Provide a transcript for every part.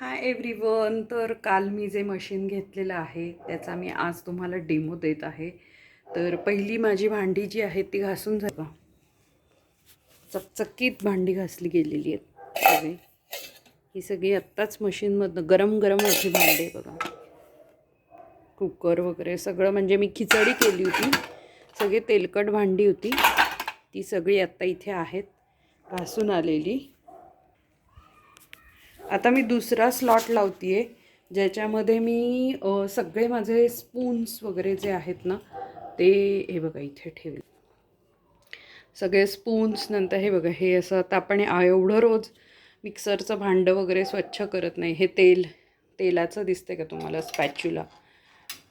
Hi everyone तर काल मी जे मशीन घेतलेलं आहे त्याचा मी आज तुम्हाला डेमो देत आहे. तर पहिली माझी भांडी जी आहेत ती घासून जागा चकचकीत भांडी घासली गेलेली आहेत. सगळी ही सगळी आत्ताच मशीनमधनं गरम गरम अशी भांडी आहे बघा. कुकर वगैरे सगळं म्हणजे मी खिचडी केली होती. सगळी तेलकट भांडी होती. ती सगळी आत्ता इथे आहेत. घासून आलेली. आता मी दुसरा स्लॉट लावते आहे ज्याच्यामध्ये मी सगळे माझे स्पून्स वगैरे जे आहेत ना ते हे बघा इथे ठेवले. सगळे स्पून्स नंतर हे बघा हे असं आता आपण एवढं रोज मिक्सरचं भांडं वगैरे स्वच्छ करत नाही. हे तेल तेलाचं दिसते का तुम्हाला स्पॅच्युला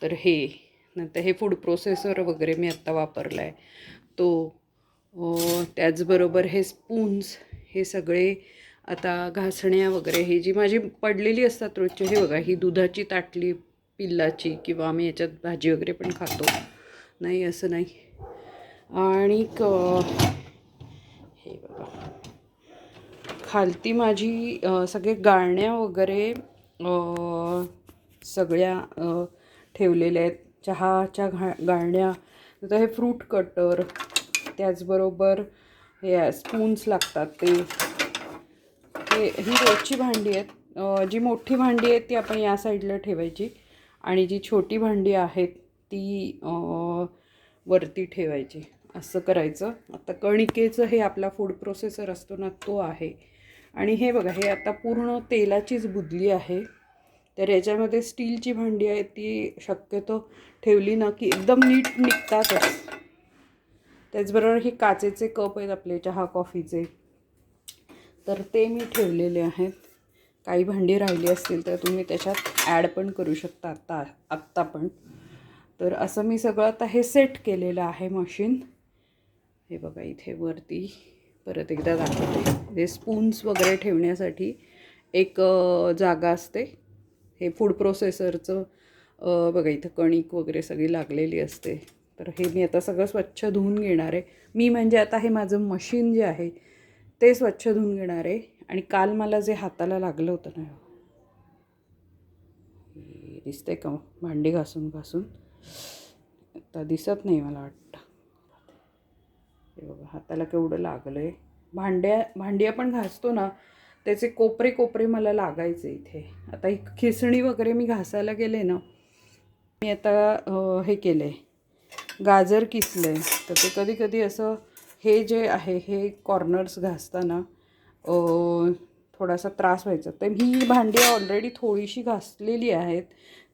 तर हे नंतर हे फूड प्रोसेसर वगैरे मी आत्ता वापरला आहे तो त्याचबरोबर हे स्पून्स हे सगळे आता घासण्या वगैरे हे जी माझी पडलेली असतात रोजची हे बघा ही दुधाची ताटली पिल्लाची किंवा आम्ही याच्यात भाजी वगैरे पण खातो. नाही असं नाही. आणि क हे बघा. खालती माझी सगळे गाळण्या वगैरे सगळ्या ठेवलेल्या आहेत. चहाच्या घा गाळण्या नंतर हे फ्रूट कटर त्याचबरोबर हे स्पून्स लागतात ते. हे ही रोजची भांडी आहेत जी मोठी भांडी आहेत ती आपण या साईडला ठेवायची आणि जी छोटी भांडी आहेत ती वरती ठेवायची. असं करायचं. आता कणिकेचं हे आपला फूड प्रोसेसर असतो ना तो आहे. आणि हे बघा हे आता पूर्ण तेलाचीच बुदली आहे. तर याच्यामध्ये स्टीलची भांडी आहे ती शक्यतो ठेवली ना की एकदम नीट निघतातच. त्याचबरोबर हे काचेचे कप आहेत आपले चहा कॉफीचे. तर ते मी ठेवलेले आहेत. काही भांडी राहिली असतील तर तुम्ही त्याच्यात ॲड पण करू शकता आत्ता आत्ता पण. तर असं मी सगळं आता हे सेट केलेलं आहे मशीन हे बघा इथे वरती परत एकदा दाखवते. हे स्पून्स वगैरे ठेवण्यासाठी एक जागा असते. हे फूड प्रोसेसरचं बघा इथं कणिक वगैरे सगळी लागलेली असते. तर हे मी आता सगळं स्वच्छ धुवून घेणार आहे. मी म्हणजे आता हे माझं मशीन जे आहे ते स्वच्छ धुवून घेणार आहे. आणि काल मला जे हाताला लागलं होतं ना दिसते दिसतंय का? भांडी घासून घासून. आता दिसत नाही मला वाटतं. हे बघा हाताला केवढं लागलं आहे भांड्या भांडी आपण घासतो ना त्याचे कोपरे कोपरे मला लागायचे इथे. आता ही खिसणी वगैरे मी घासायला गेले ना मी आता हे केलं आहे गाजर किसलं आहे तर ते कधी कधी असं हे जे आहे हे कॉर्नर्स घासताना थोडासा त्रास व्हायचा. तर ही भांडी ऑलरेडी थोडीशी घासलेली आहेत.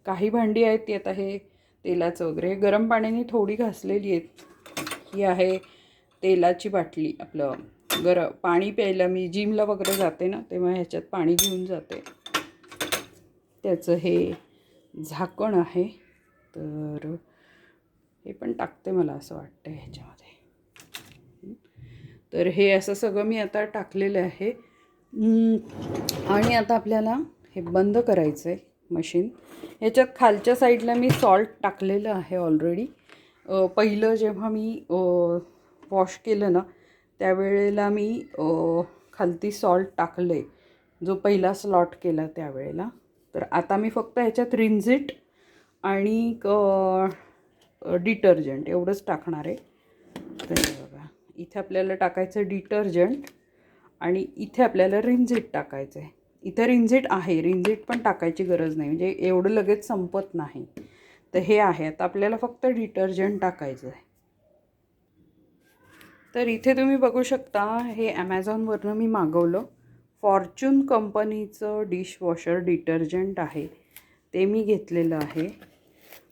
काही भांडी आहेत ती आता हे तेलाचं वगैरे. गरम पाण्याने थोडी घासलेली आहेत. ही आहे तेलाची बाटली आपलं. गरम पाणी प्यायला मी जिमला वगैरे जाते ना तेव्हा ह्याच्यात पाणी घेऊन जाते. त्याचं हे झाकण आहे. तर हे पण टाकते मला असं वाटतं ह्याच्यामध्ये. तर हे असं सगळं मी आता टाकलेलं आहे. आणि आता आपल्याला हे बंद करायचं आहे मशीन ह्याच्यात खालच्या साईडला मी सॉल्ट टाकलेलं आहे ऑलरेडी पहिलं जेव्हा मी वॉश केलं ना त्यावेळेला मी खालती सॉल्ट टाकले जो पहिला स्लॉट केला त्यावेळेला. तर आता मी फक्त ह्याच्यात रिंझिट आणि डिटर्जंट एवढंच टाकणार आहे. तर इथे आपल्याला टाकायचं डिटर्जंट आणि इथे आपल्याला रिंझिट टाकायचं आहे. इथे रिंझिट आहे रिंझिट पण टाकायची गरज नाही. म्हणजे एवढं लगेच संपत नाही. तर हे आहे. आता आपल्याला फक्त डिटर्जंट टाकायचं आहे. तर इथे तुम्ही बघू शकता हे ॲमेझॉनवरनं मी मागवलं. फॉर्च्यून कंपनीचं डिशवॉशर डिटर्जंट आहे. ते मी घेतलेलं आहे.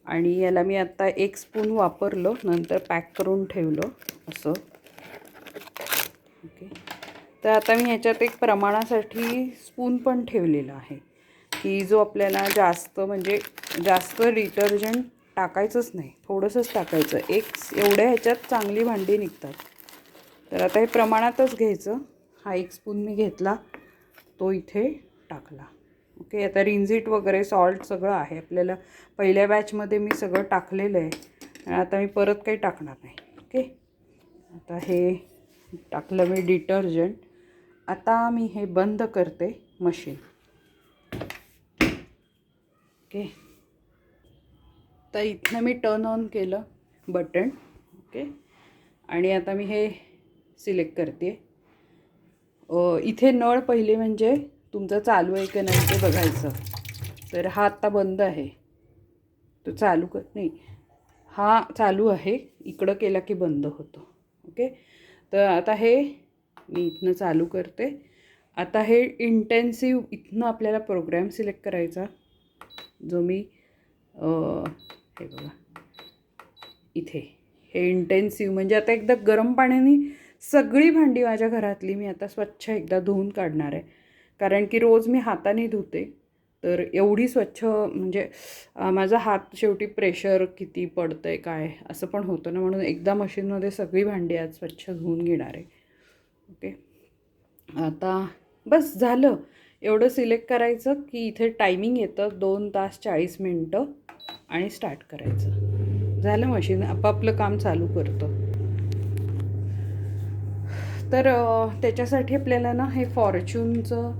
आणि याला मी आत्ता एक स्पून वापरलं नंतर पॅक करून ठेवलं असं. ओके. तर आता मी ह्याच्यात एक प्रमाणासाठी स्पून पण ठेवलेला आहे. की जो आपल्याला जास्त म्हणजे जास्त डिटर्जंट टाकायचंच नाही. थोडंसंच टाकायचं. एक एवढ्या ह्याच्यात चांगली भांडी निघतात. तर आता हे प्रमाणातच घ्यायचं. हा एक स्पून मी घेतला. तो इथे टाकला. ओके. आता रिंझिट वगैरे सॉल्ट सगळं आहे. आपल्याला पहिल्या बॅचमध्ये मी सगळं टाकलेलं आहे. आता मी परत काही टाकणार नाही. ओके. आता हे टाकलं मी डिटर्जंट. आता मी हे बंद करते मशीन. ओके. तर इथनं मी टर्न ऑन केलं बटन ओके. आणि आता मी हे सिलेक्ट करते. इथे नळ पहिले म्हणजे तुमचं चालू आहे का नाही ते बघायचं. तर हा आत्ता बंद आहे. तो चालू कर नाही. हा चालू आहे. इकडं केला की बंद होतो. ओके. तर आता हे मी इथनं चालू करते. आता हे इंटेन्सिव्ह इथनं आपल्याला प्रोग्रॅम सिलेक्ट करायचा. जो मी हे बघा. इथे. हे इंटेन्सिव्ह म्हणजे आता एकदा गरम पाण्याने सगळी भांडी माझ्या घरातली मी आता स्वच्छ एकदा धुवून काढणार आहे. कारण की रोज मी हाताने धुते. तर एवढी स्वच्छ म्हणजे माझा हात शेवटी प्रेशर किती पडतं आहे काय असं पण होतं ना म्हणून एकदा मशीनमध्ये सगळी भांडी आज स्वच्छ धुवून घेणार आहे. ओके? आता बस झालं. एवढं सिलेक्ट करायचं की इथे टायमिंग येतं दोन तास चाळीस मिनटं आणि स्टार्ट करायचं. झालं मशीन आपापलं काम चालू करतं. तर त्याच्यासाठी आपल्याला ना हे फॉर्च्यूनचं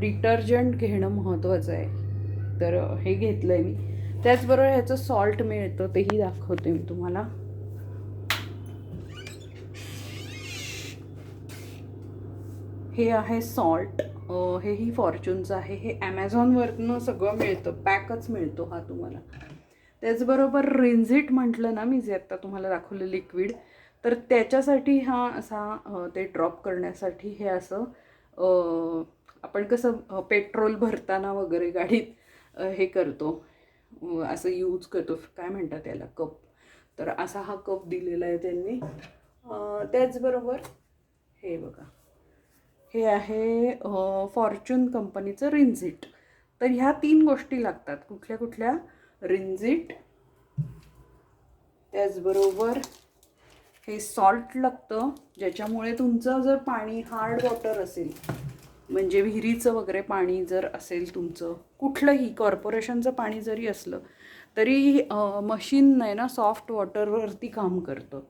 डिटर्जंट घेणं महत्त्वाचं आहे. तर हे घेतलं आहे मी. त्याचबरोबर ह्याचं सॉल्ट मिळतं तेही दाखवते मी तुम्हाला. हे आहे सॉल्ट हेही फॉर्च्यूनचं आहे. हे ॲमेझॉनवरनं सगळं मिळतं. पॅकच मिळतो हा तुम्हाला. त्याचबरोबर रिन्झिट म्हटलं ना मी जे आत्ता तुम्हाला दाखवलं लिक्विड तर त्याच्यासाठी हा असा ते ड्रॉप करण्यासाठी हे असं आपण कसं पेट्रोल भरताना वगैरे गाडीत हे करतो असं यूज करतो काय म्हणतात त्याला कप. तर असा हा कप दिलेला आहे त्यांनी. त्याचबरोबर हे बघा. हे आहे फॉर्च्यून कंपनीचं रिन्झिट. तर ह्या तीन गोष्टी लागतात. कुठल्या कुठल्या? रिन्झिट. त्याचबरोबर हे सॉल्ट लागतं ज्याच्यामुळे तुमचं जर पाणी हार्ड वॉटर असेल म्हणजे विहिरीचं वगैरे पाणी जर असेल तुमचं कुठलंही कॉर्पोरेशनचं पाणी जरी असलं तरी मशीन नाही ना सॉफ्ट वॉटरवरती काम करतं.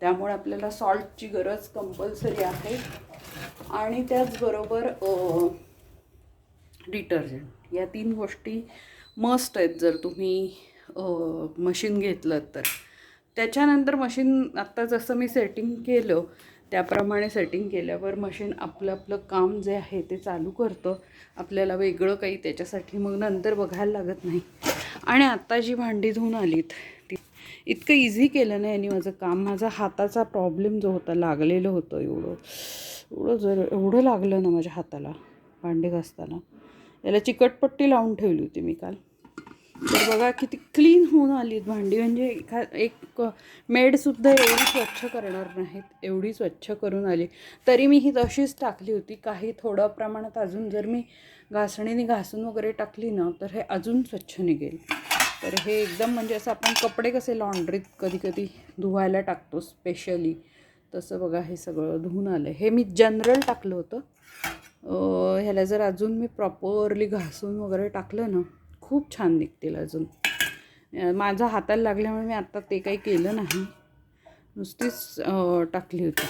त्यामुळे आपल्याला सॉल्टची गरज कंपल्सरी आहे. आणि त्याचबरोबर डिटर्जंट या तीन गोष्टी मस्ट आहेत जर तुम्ही मशीन घेतलं तर. त्याच्यानंतर मशीन आत्ता जसं मी सेटिंग केलं त्याप्रमाणे सेटिंग केल्यावर मशीन आपलं आपलं काम जे आहे ते चालू करतं. आपल्याला वेगळं काही त्याच्यासाठी मग नंतर बघायला लागत नाही. आणि आत्ता जी भांडी धुवून आलीत ती इतकं इझी केलं नाही आणि माझं काम. माझा हाताचा प्रॉब्लेम जो होता लागलेलं होतं एवढं. एवढं जर एवढं लागलं ना माझ्या हाताला भांडे घासताना. याला चिकटपट्टी लावून ठेवली होती मी काल. तर बघा किती क्लीन होऊन आली भांडी. म्हणजे एखा एक मेडसुद्धा एवढी स्वच्छ करणार नाहीत एवढी स्वच्छ करून आली. तरी मी ही तशीच टाकली होती. काही थोडं प्रमाणात अजून जर मी घासणीने घासून वगैरे टाकली ना तर हे अजून स्वच्छ निघेल. तर हे एकदम म्हणजे असं आपण कपडे कसे लॉन्ड्रीत कधी कधी धुवायला टाकतो स्पेशली तसं बघा हे सगळं धुवून आलं हे मी जनरल टाकलं होतं. ह्याला जर अजून मी प्रॉपरली घासून वगैरे टाकलं ना खूप छान निघतील अजून. माझा हाताला लागल्यामुळे मी आत्ता ते काही केलं नाही. नुसतीच टाकली होती.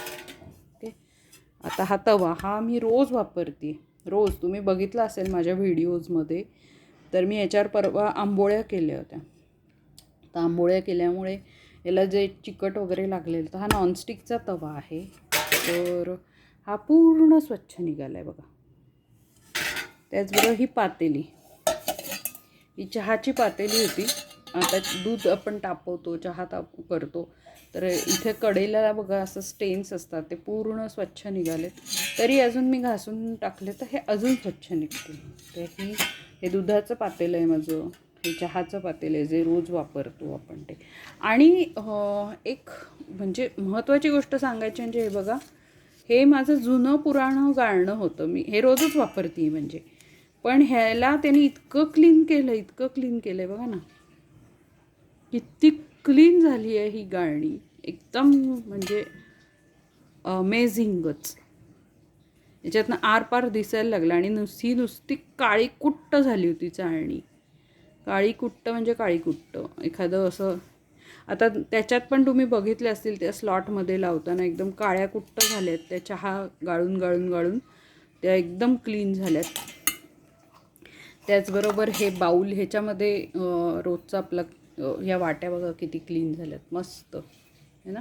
ओके? आता हा तवा हा मी रोज वापरते. रोज. तुम्ही बघितलं असेल माझ्या व्हिडिओजमध्ये. तर मी याच्यावर परवा आंबोळ्या केल्या होत्या. तर आंबोळ्या केल्यामुळे याला जे चिकट वगैरे लागलेलं तर हा नॉनस्टिकचा तवा आहे. तर हा पूर्ण स्वच्छ निघाला आहे बघा. त्याचबरोबर ही पातेली. ही चहाची पातेली होती. आता दूध आपण तापवतो चहा ताप करतो. तर इथे कडेला बघा असं स्टेन्स असतात ते पूर्ण स्वच्छ निघालेत तरी अजून मी घासून टाकले तर हे अजून स्वच्छ निघते. तर ही हे दुधाचं पातेलं आहे माझं हे चहाचं पातेलं आहे जे रोज वापरतो आपण ते. आणि एक म्हणजे महत्त्वाची गोष्ट सांगायची म्हणजे हे बघा हे माझं जुनं पुराणं गाळणं होतं मी हे रोजच वापरते म्हणजे. पण ह्याला त्यांनी इतकं क्लीन केलं इतकं क्लीन केलं आहे बघा ना. किती क्लीन झाली आहे ही गाळणी एकदम म्हणजे अमेझिंगच याच्यातनं आरपार दिसायला लागलं आणि नुसती नुसती काळी कुट्ट झाली होती चाळणी. काळी कुट्ट म्हणजे काळी कुट्ट एखादं असं आता त्याच्यात पण तुम्ही बघितले असतील त्या स्लॉटमध्ये लावताना एकदम काळ्या कुट्ट झाल्यात त्या चहा गाळून गाळून गाळून त्या एकदम क्लीन झाल्यात. त्याचबरोबर हे बाऊल ह्याच्यामध्ये रोजचा आपला आपलं या वाट्या बघा किती क्लीन झाल्यात. मस्त. है ना?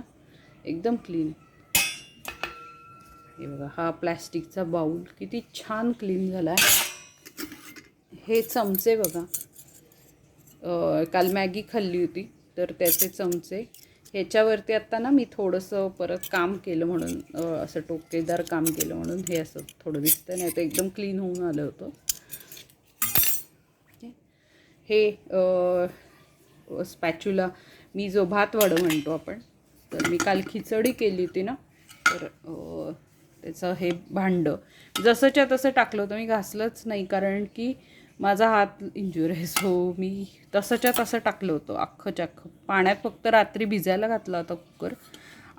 एकदम क्लीन हे बघा हा प्लॅस्टिकचा बाऊल किती छान क्लीन झाला. आहे हे चमचे बघा. काल मॅगी खाल्ली होती तर त्याचे चमचे. ह्याच्यावरती आत्ता ना मी थोडंसं परत काम केलं म्हणून असं टोकेदार काम केलं म्हणून हे असं थोडं दिसतं नाही तर एकदम क्लीन होऊन आलं होतं. हे स्पॅच्युला मी जो भातवाडं म्हणतो आपण तर मी काल खिचडी केली होती ना तर त्याचं हे भांडं. जसंच्या तसं टाकलं होतं मी घासलंच नाही कारण की माझा हात इंजुर आहे सो मी तसंच्या तसं टाकलं होतं अख्खंच्या अख्खं. पाण्यात फक्त रात्री भिजायला घातला होता कुकर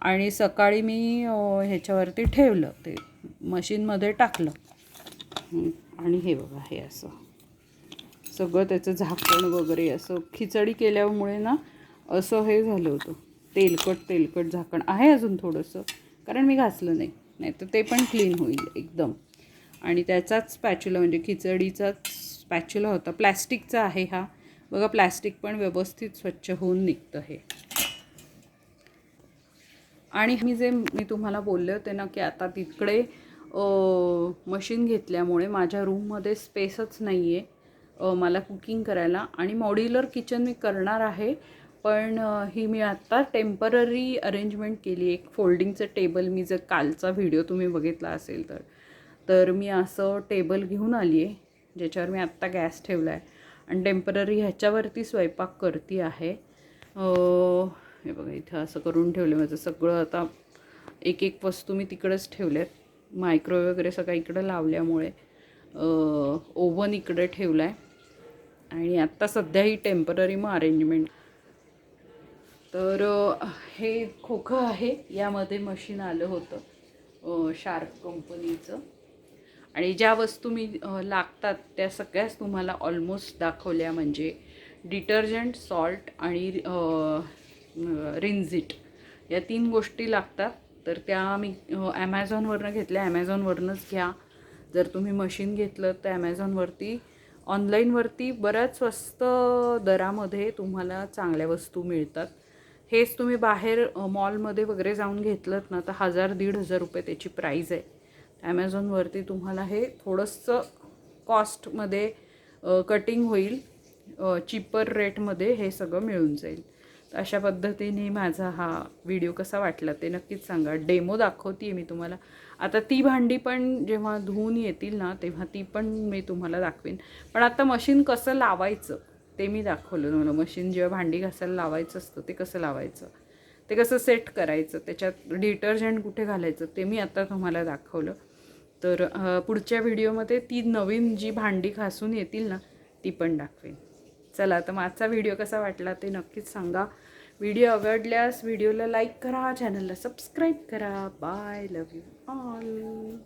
आणि सकाळी मी ह्याच्यावरती ठेवलं ते मशीनमध्ये टाकलं. आणि हे बघा हे असं. सगळं त्याचं झाकण वगैरे असं खिचडी केल्यामुळे ना असं हे झालं होतं. तेलकट तेलकट झाकण आहे अजून थोडंसं. कारण मी घासलं नाही. नाही तर ते पण क्लीन होईल एकदम. आणि त्याचाच स्पॅच्युला म्हणजे खिचडीचाच स्पॅच्युला होता. प्लॅस्टिकचा आहे हा. बघा प्लॅस्टिक पण व्यवस्थित स्वच्छ होऊन निघतं हे. आणि मी जे मी तुम्हाला बोलले होते ना की आता तिकडे मशीन घेतल्यामुळे माझ्या रूममध्ये स्पेसच नाही आहे मला कुकिंग करायला आणि मॉड्युलर किचन मी करणार आहे. पण ही मी आत्ता टेंपररी अरेंजमेंट केली. एक फोल्डिंगचं टेबल मी जर कालचा व्हिडिओ तुम्ही बघितला असेल तर. तर मी असं टेबल घेऊन आली आहे ज्याच्यावर मी आत्ता गॅस ठेवला आहे आणि टेंपररी ह्याच्यावरती स्वयंपाक करते आहे. हे बघा इथं असं करून ठेवलं माझं सगळं. आता एक एक वस्तू मी तिकडंच ठेवल्यात. मायक्रोवेव्ह वगैरे सगळं इकडं लावल्यामुळे ओव्हन इकडे ठेवला आहे आणि आत्ता सध्या ही टेंपररी मग अरेंजमेंट तर हे खोखं आहे. यामध्ये मशीन आलं होतं शार्क कंपनीचं आणि ज्या वस्तू मी लागतात त्या सगळ्याच तुम्हाला ऑलमोस्ट दाखवल्या. म्हणजे डिटर्जंट सॉल्ट आणि रिन्झिट या तीन गोष्टी लागतात. तर त्या मी ॲमेझॉनवरनं घेतल्या. ॲमेझॉनवरनंच घ्या. जर तुम्ही मशीन घेतलं तर ॲमेझॉनवरती ऑनलाईनवरती बऱ्याच स्वस्त दरामध्ये तुम्हाला चांगल्या वस्तू मिळतात. हेच तुम्ही बाहेर मॉलमध्ये वगैरे जाऊन घेतलं ना तर हजार दीड हजार रुपये त्याची प्राईज आहे. ॲमेझॉनवरती तुम्हाला हे थोडंसं कॉस्टमध्ये कटिंग होईल चिपर रेटमध्ये हे सगळं मिळून जाईल. अशा पद्धतीने माझा हा व्हिडिओ कसा वाटला ते नक्कीच सांगा. डेमो दाखवते आहे मी तुम्हाला. आता ती भांडी पण जेव्हा धुवून येतील ना तेव्हा ती पण मी तुम्हाला दाखवेन. पण आता मशीन कसं लावायचं ते मी दाखवलं तुम्हाला. मशीन जेव्हा भांडी घासायला लावायचं असतं ते कसं लावायचं? ते कसं सेट करायचं? त्याच्यात डिटर्जंट कुठे घालायचं? ते मी आता तुम्हाला दाखवलं. तर पुढच्या व्हिडिओमध्ये ती नवीन जी भांडी घासून येतील ना ती पण दाखवेन. चला तर माझा व्हिडिओ कसा वाटला ते नक्कीच सांगा. व्हिडिओ आवडल्यास व्हिडिओला लाईक करा चॅनलला सबस्क्राईब करा. Bye love you all.